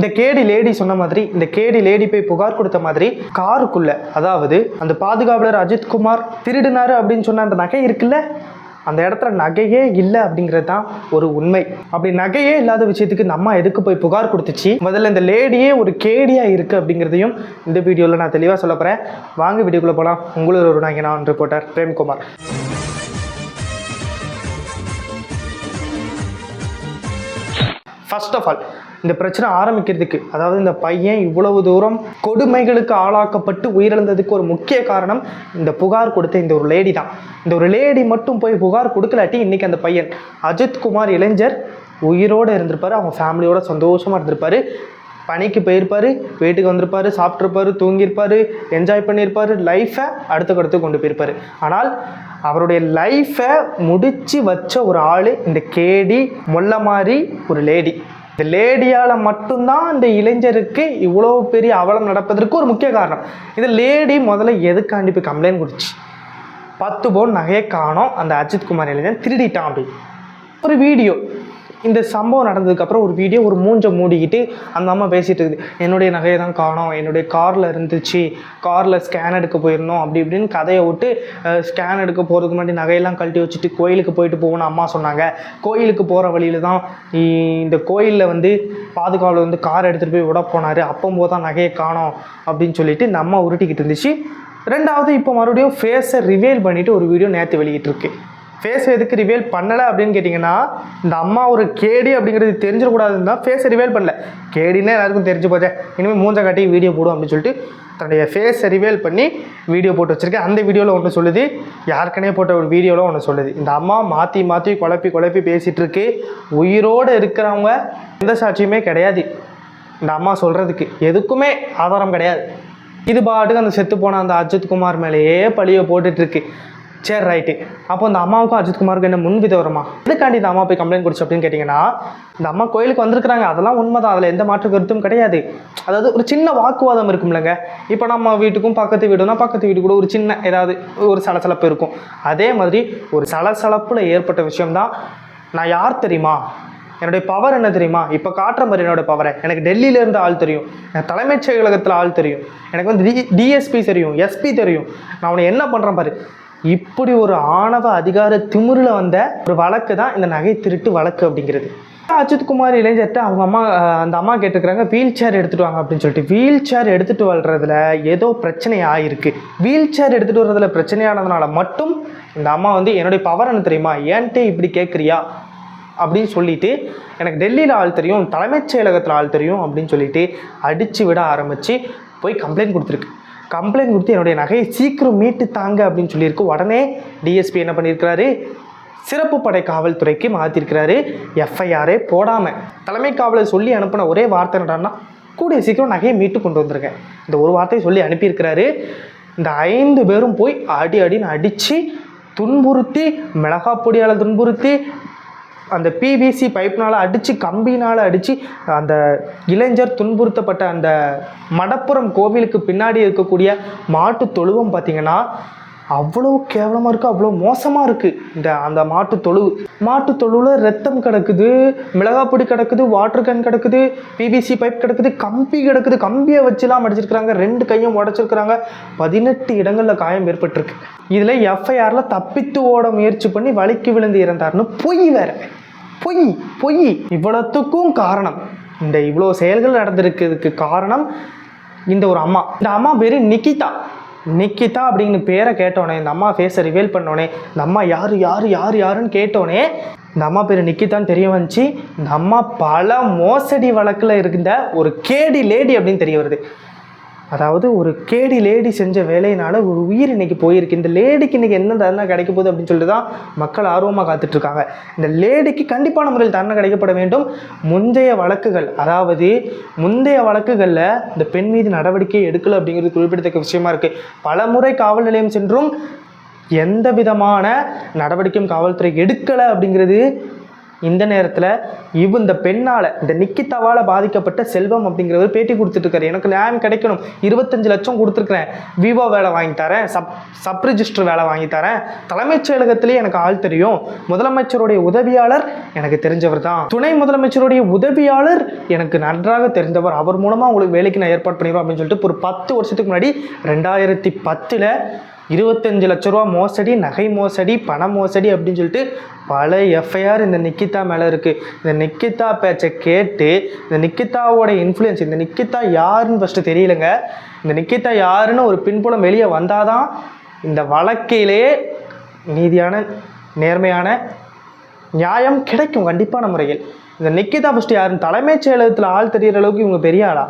இந்த கேடி லேடி சொன்ன மாதிரி இந்த கேடி லேடி போய் புகார் கொடுத்த மாதிரி காருக்குள்ள அதாவது அந்த பாதுகாவலர் அஜித்குமார் திருடினாரு அப்படின்னு சொன்ன அந்த நகை இருக்குல்ல அந்த இடத்துல நகையே இல்லை அப்படிங்கிறது தான் ஒரு உண்மை. அப்படி நகையே இல்லாத விஷயத்துக்கு நம்ம எதுக்கு போய் புகார் கொடுத்துச்சு? முதல்ல இந்த லேடியே ஒரு கேடியா இருக்கு அப்படிங்கிறதையும் இந்த வீடியோவில் நான் தெளிவாக சொல்ல போகிறேன் வாங்க வீடியோக்குள்ளே போகலாம் உங்களோட ஒரு நாங்கள் நான் reporter Premkumar. First of all இந்த பிரச்சனை ஆரம்பிக்கிறதுக்கு அதாவது இந்த பையன் இவ்வளவு தூரம் கொடுமைகளுக்கு ஆளாக்கப்பட்டு உயிரிழந்ததுக்கு ஒரு முக்கிய காரணம் இந்த புகார் கொடுத்த இந்த ஒரு லேடி தான். இந்த ஒரு லேடி மட்டும் போய் புகார் கொடுக்கலாட்டி இன்றைக்கி அந்த பையன் அஜித் குமார் இளைஞர் உயிரோடு இருந்திருப்பாரு அவங்க ஃபேமிலியோட சந்தோஷமாக இருந்திருப்பார் பணிக்கு போயிருப்பாரு வீட்டுக்கு வந்திருப்பாரு சாப்பிட்ருப்பாரு தூங்கியிருப்பார் என்ஜாய் பண்ணியிருப்பாரு லைஃப்பை அடுத்த அடுத்து கொண்டு போயிருப்பார். ஆனால் அவருடைய லைஃப்பை முடித்து வச்ச ஒரு ஆள் இந்த கேடி மொல்ல மாதிரி ஒரு லேடி இந்த லேடியால் மட்டும்தான் இந்த இளைஞருக்கு இவ்வளோ பெரிய அவலம் நடப்பதற்கு ஒரு முக்கிய காரணம். இந்த லேடி முதல்ல எதுக்காண்டி போய் கம்ப்ளைண்ட் கொடுச்சு பத்து பவுன் நகையை காணோம். அந்த அஜித் குமார் இளைஞன் திருடிட்டான் அப்படி. ஒரு வீடியோ இந்த சம்பவம் நடந்ததுக்கப்புறம் ஒரு வீடியோ ஒரு மூஞ்சை மூடிக்கிட்டு அந்த அம்மா பேசிகிட்டு இருக்குது. என்னுடைய நகையை தான் காணோம். என்னுடைய காரில் இருந்துச்சு. காரில் ஸ்கேன் எடுக்க போயிருந்தோம். அப்படி இப்படின்னு கதையை விட்டு ஸ்கேன் எடுக்க போகிறதுக்கு முன்னாடி நகையெல்லாம் கழட்டி வச்சுட்டு கோயிலுக்கு போயிட்டு போகணும்னு அம்மா சொன்னாங்க. கோயிலுக்கு போகிற வழியில் தான் இந்த கோயிலில் வந்து பாதுகாவலர் வந்து கார் எடுத்துகிட்டு போய் விட போனார். அப்போம்போது தான் நகையை காணோம் அப்படின்னு சொல்லிட்டு இந்த அம்மா உருட்டிக்கிட்டு இருந்துச்சு. ரெண்டாவது இப்போ மறுபடியும் ஃபேஸை ரிவேல் பண்ணிவிட்டு ஒரு வீடியோ நேற்று வெளியிட்டிருக்கு. ஃபேஸ் எதுக்கு ரிவேல் பண்ணலை அப்படின்னு கேட்டிங்கன்னா இந்த அம்மா ஒரு கேடி அப்படிங்கிறது தெரிஞ்சிடக்கூடாதுன்னு தான் ஃபேஸை ரிவேல் பண்ணல. கேடின்னா எல்லாருக்கும் தெரிஞ்சு போச்சேன் இனிமேல் மூஞ்ச காட்டி வீடியோ போடும் அப்படின்னு சொல்லிட்டு தன்னுடைய ஃபேஸை ரிவேல் பண்ணி வீடியோ போட்டு வச்சுருக்கேன். அந்த வீடியோவில் ஒன்று சொல்லுது. யாருக்கனே போட்ட ஒரு வீடியோவில் ஒன்று சொல்லுது. இந்த அம்மா மாற்றி மாற்றி குழப்பி குழப்பி பேசிகிட்டு இருக்கு. உயிரோடு இருக்கிறவங்க எந்த சாட்சியுமே கிடையாது. இந்த அம்மா சொல்கிறதுக்கு எதுக்குமே ஆதாரம் கிடையாது. இது பாட்டுக்கு அந்த செத்து போன அந்த அஜித் குமார் மேலேயே பழியை போட்டுட்ருக்கு சரி ரைட்டு அப்போ இந்த அம்மாவுக்கும் அஜித் குமாருக்கும் என்ன முன் வருமா எதுக்காண்டி இந்த அம்மா போய் கம்ப்ளைண்ட் கொடுச்சு அப்படின்னு கேட்டிங்கன்னா இந்த அம்மா கோயிலுக்கு வந்திருக்கிறாங்க. அதெல்லாம் உண்மைதான். அதில் எந்த மாற்று கருத்தும் கிடையாது. அதாவது ஒரு சின்ன வாக்குவாதம் இருக்கும்லங்க. இப்போ நம்ம வீட்டுக்கும் பக்கத்து வீடுனா பக்கத்து வீடு கூட ஒரு சின்ன ஏதாவது ஒரு சலசலப்பு இருக்கும். அதே மாதிரி ஒரு சலசலப்பில் ஏற்பட்ட விஷயம்தான் நான் யார் தெரியுமா? என்னுடைய பவர் என்ன தெரியுமா? இப்போ காட்டுற மாதிரி என்னோட பவரை எனக்கு டெல்லியில் இருந்து ஆள் தெரியும். எனக்கு தலைமைச் செயலகத்தில் ஆள் தெரியும். எனக்கு வந்து டி டிஎஸ்பி தெரியும் எஸ்பி தெரியும். நான் உன்னை என்ன பண்ணுறேன் பாரு? இப்படி ஒரு ஆணவ அதிகார திமிரில் வந்த ஒரு வழக்கு தான் இந்த நகை திருட்டு வழக்கு அப்படிங்கிறது. அஜித் குமார் இளைஞர்கிட்ட அவங்க அம்மா அந்த அம்மா கேட்டுக்கிறாங்க வீல் சேர் எடுத்துட்டு வாங்க அப்படின்னு சொல்லிட்டு. வீல் சேர் எடுத்துட்டு வர்றதுல ஏதோ பிரச்சனை ஆயிருக்கு. வீல் சேர் எடுத்துட்டு வர்றதுல பிரச்சனையானதுனால மட்டும் இந்த அம்மா வந்து என்னுடைய பவர் என்ன தெரியுமா? ஏன்ட்டு இப்படி கேட்குறியா அப்படின்னு சொல்லிட்டு எனக்கு டெல்லியில் ஆள் தெரியும் தலைமைச் செயலகத்தில் ஆள் தெரியும் அப்படின்னு சொல்லிட்டு அடித்து விட ஆரம்பித்து போய் கம்ப்ளைண்ட் கொடுத்துருக்கு. கம்ப்ளைண்ட் கொடுத்து என்னுடைய நகையை சீக்கிரம் மீட்டு தாங்க அப்படின்னு சொல்லியிருக்கு. உடனே டிஎஸ்பி என்ன பண்ணியிருக்கிறாரு? சிறப்பு படை காவல்துறைக்கு மாற்றிருக்கிறாரு எஃப்ஐஆரே போடாமல் தலைமை காவலர் சொல்லி அனுப்பின ஒரே வார்த்தை என்னடான்னா கூடிய சீக்கிரம் நகையை மீட்டு கொண்டு வந்துருங்க. இந்த ஒரு வார்த்தையை சொல்லி அனுப்பியிருக்கிறாரு. இந்த ஐந்து பேரும் போய் அடி அடின்னு அடித்து துன்புறுத்தி மிளகா பொடியால் துன்புறுத்தி அந்த பிவிசி பைப்னால் அடித்து கம்பினால் அடித்து அந்த இளைஞர் துன்புறுத்தப்பட்ட அந்த மடப்புறம் கோவிலுக்கு பின்னாடி இருக்கக்கூடிய மாட்டு தொழுவம் பார்த்தீங்கன்னா அவ்வளோ கேவலமாக இருக்குது அவ்வளோ மோசமாக இருக்குது இந்த அந்த மாட்டு தொழுவு. மாட்டு தொழுவில் ரத்தம் கிடக்குது மிளகாப்பொடி கிடக்குது வாட்டர் கேன் கிடக்குது பிவிசி பைப் கிடக்குது கம்பி கிடக்குது. கம்பியை வச்சுலாம் அடிச்சிருக்கிறாங்க ரெண்டு கையும் உடச்சிருக்கிறாங்க. பதினெட்டு இடங்களில் காயம் ஏற்பட்டிருக்கு. இதில் எஃப்ஐஆரில் தப்பித்து ஓட முயற்சி பண்ணி வலிக்கு விழுந்து இறந்தார்னு பொய் வேற. பொய் பொய். இவ்வளோத்துக்கும் காரணம். இந்த இவ்வளோ செயல்கள் நடந்திருக்கிறதுக்கு காரணம் இந்த ஒரு அம்மா. இந்த அம்மா பேர் நிக்கிதா. நிக்கிதா அப்படின்னு பேரை கேட்டோன்னே இந்த அம்மா ஃபேஸை ரிவீல் பண்ணோன்னே இந்த அம்மா யார் யார் யார் யாருன்னு கேட்டோன்னே இந்த அம்மா பேர் நிக்கிதான்னு தெரிய வந்துச்சு. இந்த அம்மா பல மோசடி வழக்கில் இருந்த ஒரு கேடி லேடி அப்படின்னு தெரிய வருது. அதாவது ஒரு கேடி லேடி செஞ்ச வேலையினால ஒரு உயிர் இன்னைக்கு போயிருக்கு. இந்த லேடிக்கு இன்னைக்கு என்ன தண்டனை கிடைக்க போகுது அப்படின்னு சொல்லிட்டு தான் மக்கள் ஆர்வமாக காத்துட்ருக்காங்க இந்த லேடிக்கு கண்டிப்பான முறையில் தண்டனை கிடைக்கப்பட வேண்டும். முந்தைய வழக்குகள் அதாவது முந்தைய வழக்குகளில் இந்த பெண் மீது நடவடிக்கை எடுக்கல அப்படிங்கிறது குறிப்பிடத்தக்க விஷயமா இருக்குது பல முறை காவல் நிலையம் சென்றும் எந்த விதமான நடவடிக்கையும் காவல்துறை எடுக்கலை அப்படிங்கிறது இந்த நேரத்தில் இவ் இந்த பெண்ணால் இந்த நிக்கிதாவால் பாதிக்கப்பட்ட செல்வம் அப்படிங்கிறவர் பேட்டி கொடுத்துட்ருக்காரு எனக்கு நியாயம் கிடைக்கணும். இருபத்தஞ்சு லட்சம் கொடுத்துருக்குறேன். விவோ வேலை வாங்கி தரேன். சப் சப் ரிஜிஸ்டர் வேலை வாங்கி தரேன். தலைமைச் செயலகத்திலேயே எனக்கு ஆள் தெரியும். முதலமைச்சருடைய உதவியாளர் எனக்கு தெரிஞ்சவர் தான். துணை முதலமைச்சருடைய உதவியாளர் எனக்கு நன்றாக தெரிந்தவர். அவர் மூலமாக உங்களுக்கு வேலைக்கு நான் ஏற்பாடு பண்ணிடுவோம் அப்படின்னு சொல்லிட்டு ஒரு பத்து வருஷத்துக்கு முன்னாடி ரெண்டாயிரத்தி பத்தில் இருபத்தஞ்சு லட்ச ரூபா மோசடி நகை மோசடி பண மோசடி அப்படின்னு சொல்லிட்டு பல எஃப்ஐஆர் இந்த நிக்கிதா மேலே இருக்குது இந்த நிக்கிதா பேச்சை கேட்டு இந்த நிக்கிதாவோட இன்ஃப்ளூயன்ஸ் இந்த நிக்கிதா யாருன்னு ஃபஸ்ட்டு தெரியலங்க. இந்த நிக்கிதா யாருன்னு ஒரு பின்புலம் வெளியே வந்தாதான் இந்த வழக்கிலே நீதியான நேர்மையான நியாயம் கிடைக்கும் கண்டிப்பான முறையில். இந்த நிக்கிதா ஃபஸ்ட்டு யாருன்னு தலைமைச் செயலகத்தில் ஆள் தெரிகிற அளவுக்கு இவங்க பெரிய ஆளா?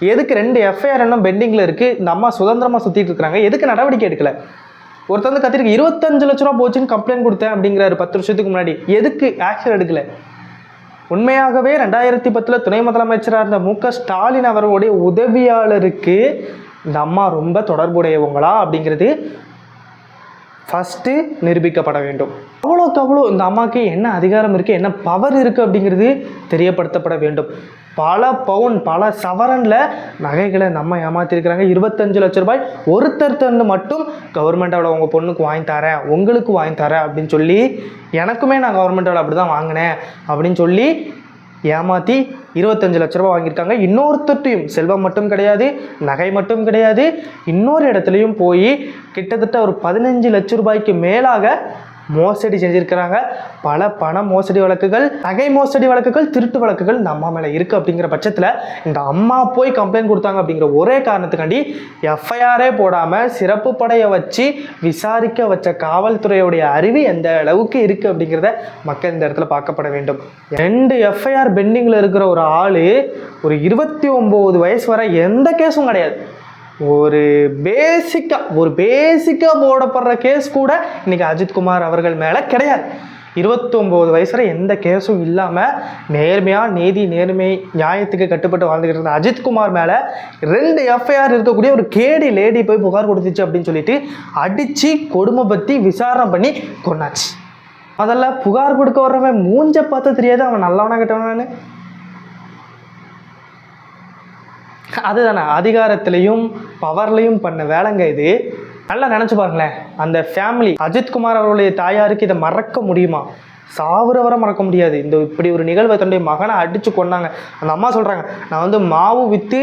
எதுக்கு ரெண்டு எஃப்ஐஆர் என்ன பெண்டிங்கில் இருக்குது இந்த அம்மா சுதந்திரமாக சுற்றிட்டு இருக்கிறாங்க எதுக்கு நடவடிக்கை எடுக்கல? ஒருத்தர் வந்து கத்திரிக்கு இருபத்தஞ்சு லட்ச ரூபா போச்சுன்னு கம்ப்ளைண்ட் கொடுத்தேன் அப்படிங்கிறாரு பத்து வருஷத்துக்கு முன்னாடி. எதுக்கு ஆக்ஷன் எடுக்கல? உண்மையாகவே ரெண்டாயிரத்தி பத்தில் துணை முதலமைச்சராக இருந்த மு க ஸ்டாலின் அவர்களுடைய உதவியாளருக்கு இந்த அம்மா ரொம்ப தொடர்புடையவங்களா அப்படிங்கிறது ஃபஸ்ட்டு நிரூபிக்கப்பட வேண்டும். அவ்வளோக்கு அவ்வளோ இந்த அம்மாவுக்கு என்ன அதிகாரம் இருக்குது என்ன பவர் இருக்குது அப்படிங்கிறது தெரியப்படுத்தப்பட வேண்டும். பல பவுன் பல சவரனில் நகைகளை நம்ம ஏமாத்திருக்கிறாங்க. இருபத்தஞ்சு லட்ச ரூபாய் ஒருத்தர் தந்து மட்டும் கவர்மெண்ட்டோட உங்கள் பொண்ணுக்கு வாங்கி தரேன் உங்களுக்கு வாங்கி தரேன் அப்படின்னு சொல்லி எனக்குமே நான் கவர்மெண்ட்டோட அப்படி தான் வாங்கினேன் அப்படின்னு சொல்லி ஏமாற்றி இருபத்தஞ்சு லட்ச ரூபாய் வாங்கியிருக்காங்க. இன்னொருத்தட்டையும் செல்வம் மட்டும் கிடையாது நகை மட்டும் கிடையாது. இன்னொரு இடத்துலையும் போய் கிட்டத்தட்ட ஒரு பதினஞ்சு லட்ச ரூபாய்க்கு மேலாக மோசடி செஞ்சுருக்கிறாங்க. பல பண மோசடி வழக்குகள் நகை மோசடி வழக்குகள் திருட்டு வழக்குகள் இந்த அம்மா மேலே இருக்குது அப்படிங்கிற பட்சத்தில் இந்த அம்மா போய் கம்ப்ளைண்ட் கொடுத்தாங்க அப்படிங்கிற ஒரே காரணத்துக்காண்டி எஃப்ஐஆரே போடாமல் சிறப்பு படையை வச்சு விசாரிக்க வச்ச காவல்துறையுடைய அறிவு எந்த அளவுக்கு இருக்குது அப்படிங்கிறத மக்கள் இந்த இடத்துல பார்க்கப்பட வேண்டும். ரெண்டு எஃப்ஐஆர் பெண்டிங்கில் இருக்கிற ஒரு ஆள் ஒரு இருபத்தி ஒம்பது வயசு வரை எந்த கேஸும் கிடையாது. ஒரு பேசிக்காக ஒரு பேசிக்காக போடப்படுற கேஸ் கூட இன்னைக்கு அஜித்குமார் அவர்கள் மேலே கிடையாது. இருபத்தொம்போது வயசில் எந்த கேஸும் இல்லாமல் நேர்மையாக நீதி நேர்மை நியாயத்துக்கு கட்டுப்பட்டு வாழ்ந்துக்கிட்டு இருந்த அஜித்குமார் மேலே ரெண்டு எஃப்ஐஆர் இருக்கக்கூடிய ஒரு கேடி லேடி போய் புகார் கொடுத்துச்சு அப்படின்னு சொல்லிட்டு அடித்து கொடுமை பற்றி விசாரணை பண்ணி கொண்டாச்சு அதெல்லாம் புகார் கொடுக்க வர்றவன் மூஞ்ச பார்த்து தெரியாது அவன் நல்லவனா கெட்டவனான்னு. அதுதானே? அதிகாரத்திலையும் பவர்லையும் பண்ண வேலைங்க இது. நல்லா நினச்சி பாருங்களேன். அந்த ஃபேமிலி அஜித்குமார் அவருடைய தாயாருக்கு இதை மறக்க முடியுமா? சாவுற வரை மறக்க முடியாது. இந்த இப்படி ஒரு நிகழ்வை தன்னுடைய மகனை அடித்து கொண்டாங்க அந்த அம்மா சொல்கிறாங்க நான் வந்து மாவு விற்று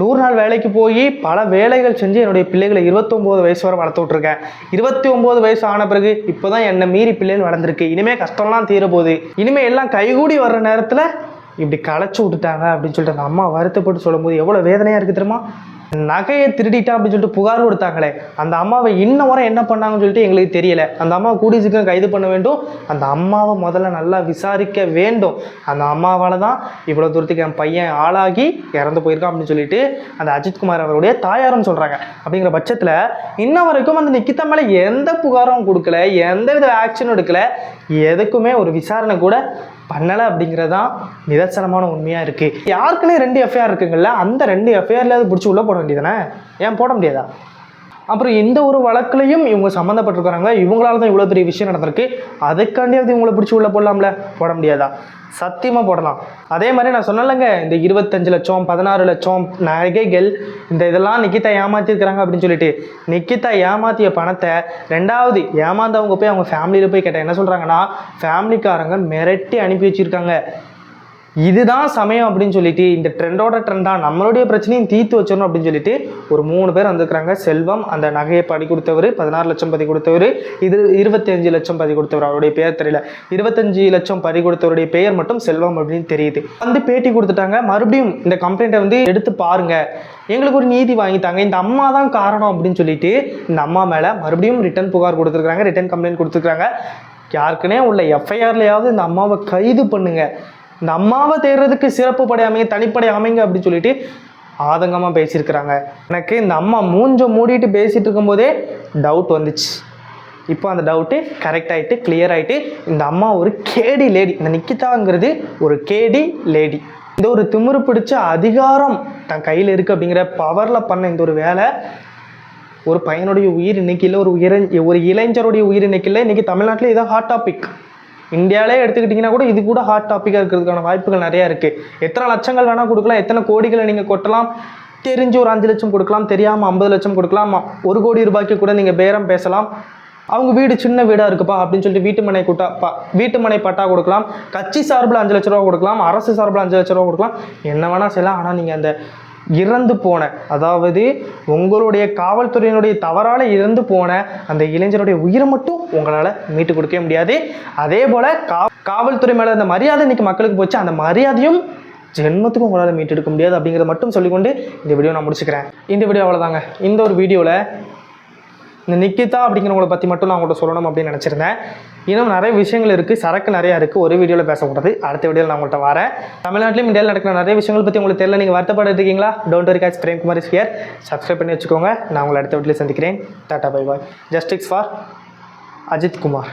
நூறு நாள் வேலைக்கு போய் பல வேலைகள் செஞ்சு என்னுடைய பிள்ளைகளை இருபத்தொம்போது வயசு வரை வளர்த்து விட்ருக்கேன் இருபத்தி ஒம்பது வயசு ஆன பிறகு இப்போ தான் என்னை மீறி பிள்ளைகள் வளர்ந்துருக்கு. இனிமேல் கஷ்டம்லாம் தீர போகுது இனிமேல் எல்லாம் கைகூடி வர்ற நேரத்தில் இப்படி களைச்சி விட்டுட்டாங்க அப்படின்னு சொல்லிட்டு அந்த அம்மா வருத்தப்பட்டு சொல்லும்போது எவ்வளோ வேதனையாக இருக்குது தெரியுமா? நகையை திருடிட்டா அப்படின்னு சொல்லிட்டு புகார் கொடுத்தாங்களே. அந்த அம்மாவை இன்ன வரை என்ன பண்ணாங்கன்னு சொல்லிட்டு எங்களுக்கு தெரியல. அந்த அம்மாவை கூடி சீக்கிரம் கைது பண்ண வேண்டும். அந்த அம்மாவை முதல்ல நல்லா விசாரிக்க வேண்டும். அந்த அம்மாவால் தான் இவ்வளோ தூரத்துக்கு என் பையன் ஆளாகி இறந்து போயிருக்கான் அப்படின்னு சொல்லிட்டு அந்த அஜித்குமார் அவருடைய தாயாரும் சொல்கிறாங்க அப்படிங்கிற பட்சத்தில் இன்ன வரைக்கும் அந்த நிக்கிதா மேலே எந்த புகாரும் கொடுக்கல எந்த வித ஆக்ஷனும் எடுக்கல. எதுக்குமே ஒரு விசாரணை கூட பண்ணலை அப்படிங்கிறது தான் நிதர்சனமான உண்மையாக இருக்குது யாருக்குன்னே ரெண்டு எஃப்ஐஆர் இருக்குங்கள்ல அந்த ரெண்டு எஃப்ஐஆர்லேயாவது பிடிச்சி உள்ளே போட வேண்டியதானே ஏன் போட முடியாதா? அப்புறம் எந்த ஒரு வழக்குலையும் இவங்க சம்மந்தப்பட்டிருக்கிறாங்க. இவங்களால தான் இவ்வளோ பெரிய விஷயம் நடந்திருக்கு. அதுக்காண்டியாவது இவங்களை பிடிச்சி உள்ளே போடலாம்ல? போட முடியாதா? சத்தியமாக போடலாம். அதே மாதிரி நான் சொன்னலைங்க இந்த இருபத்தஞ்சு லட்சம் பதினாறு லட்சம் நகைகள் இந்த இதெல்லாம் நிக்கிதா ஏமாற்றிருக்கிறாங்க அப்படின்னு சொல்லிட்டு. நிக்கிதா ஏமாற்றிய பணத்தை ரெண்டாவது ஏமாந்தவங்க போய் அவங்க ஃபேமிலியில் போய் கேட்டால் என்ன சொல்கிறாங்கன்னா ஃபேமிலிக்காரங்க மிரட்டி அனுப்பி வச்சுருக்காங்க. இதுதான் சமயம் அப்படின்னு சொல்லிட்டு இந்த ட்ரெண்டோட ட்ரெண்டாக நம்மளுடைய பிரச்சனையும் தீர்த்து வச்சிடணும் அப்படின்னு சொல்லிட்டு ஒரு மூணு பேர் வந்திருக்கிறாங்க. செல்வம் அந்த நகையை படி கொடுத்தவர் பதினாறு லட்சம் பதி கொடுத்தவர் இது இருபத்தஞ்சு லட்சம் பதி கொடுத்தவர் அவருடைய பேர் தெரியல. இருபத்தஞ்சு லட்சம் பதி கொடுத்தவருடைய பெயர் மட்டும் செல்வம் அப்படின்னு தெரியுது. வந்து பேட்டி கொடுத்துட்டாங்க. மறுபடியும் இந்த கம்ப்ளைண்ட்டை வந்து எடுத்து பாருங்க. எங்களுக்கு ஒரு நீதி வாங்கித்தாங்க. இந்த அம்மா தான் காரணம் அப்படின்னு சொல்லிட்டு இந்த அம்மா மேலே மறுபடியும் ரிட்டன் புகார் கொடுத்துருக்காங்க ரிட்டன் கம்ப்ளைண்ட் கொடுத்துருக்காங்க யாருக்குனே உள்ள எஃப்ஐஆர்லையாவது இந்த அம்மாவை கைது பண்ணுங்க. இந்த அம்மாவை தேடுறதுக்கு சிறப்பு படை அமைங்க தனிப்படை அமைங்க அப்படின்னு சொல்லிட்டு ஆதங்கமாக பேசியிருக்கிறாங்க. எனக்கு இந்த அம்மா மூஞ்ச மூடிட்டு பேசிட்டு இருக்கும்போதே டவுட் வந்துச்சு. இப்போ அந்த டவுட்டு கரெக்ட் ஆகிட்டு கிளியர் ஆகிட்டு இந்த அம்மா ஒரு கேடி லேடி இந்த நிக்கிதாங்கிறது ஒரு கேடி லேடி இந்த ஒரு திமிரு பிடிச்ச அதிகாரம் தன் கையில் இருக்குது அப்படிங்கிற பவரில் பண்ண இந்த ஒரு வேலை ஒரு பையனுடைய உயிர் இன்னைக்கு இல்லை ஒரு உயிர ஒரு இளைஞருடைய உயிர் இன்னைக்கு இல்லை இன்னைக்கு தமிழ்நாட்டில் இதான் ஹாட் டாபிக் இந்தியாவிலே எடுத்துக்கிட்டிங்கன்னா கூட இது கூட ஹாட் டாப்பிக்காக இருக்கிறதுக்கான வாய்ப்புகள் நிறையா இருக்குது எத்தனை லட்சங்கள் வேணால் கொடுக்கலாம் எத்தனை கோடிகளை நீங்கள் கொட்டலாம் தெரிஞ்சு ஒரு அஞ்சு லட்சம் கொடுக்கலாம் தெரியாமல் ஐம்பது லட்சம் கொடுக்கலாம் ஒரு கோடி ரூபாய்க்கு கூட நீங்கள் பேரம் பேசலாம். அவங்க வீடு சின்ன வீடாக இருக்குப்பா அப்படின்னு சொல்லிட்டு வீட்டு மனை கூட்டா பா வீட்டு மனை பட்டா கொடுக்கலாம். கட்சி சார்பில் அஞ்சு லட்ச ரூபா கொடுக்கலாம் அரசு சார்பில் அஞ்சு லட்ச ரூபா கொடுக்கலாம். என்ன வேணால் செய்யலாம். ஆனால் நீங்கள் அந்த இறந்து போன அதாவது உங்களுடைய காவல்துறையினுடைய தவறால் இறந்து போன அந்த இளைஞருடைய உயிரை மட்டும் உங்களால் மீட்டு கொடுக்கவே முடியாது. அதே போல் கா காவல்துறை மேலே அந்த மரியாதை இன்னைக்கு மக்களுக்கு போச்சு அந்த மரியாதையும் ஜென்மத்துக்கும் உங்களால் மீட்டெடுக்க முடியாது அப்படிங்கிறத மட்டும் சொல்லிக்கொண்டு இந்த வீடியோ நான் முடிச்சுக்கிறேன். இந்த வீடியோ அவ்வளோதாங்க இந்த ஒரு வீடியோவில் இந்த நிக்கிதா அப்படிங்கிறவங்கள பற்றி மட்டும் நான் உங்கள்கிட்ட சொல்லணும் அப்படின்னு நினச்சிருந்தேன். இன்னும் நிறைய விஷயங்கள் இருக்குது சரக்கு நிறையா இருக்குது ஒரு வீடியோவில் பேசக்கூடாது அடுத்த வீடியோவில் நான் உங்கள்கிட்ட வரேன். தமிழ்நாட்டிலும் இந்தியாவில் நடக்கிற நிறைய விஷயங்கள் பற்றி உங்களுக்கு தெரியல. நீங்கள் வருத்தப்பட்டு இருக்கீங்களா? Don't worry catch Premkumar is here subscribe பண்ணி வச்சுக்கோங்க. நான் உங்களை அடுத்த வீட்டில் சந்திக்கிறேன். Tata bye bye justice for Ajith Kumar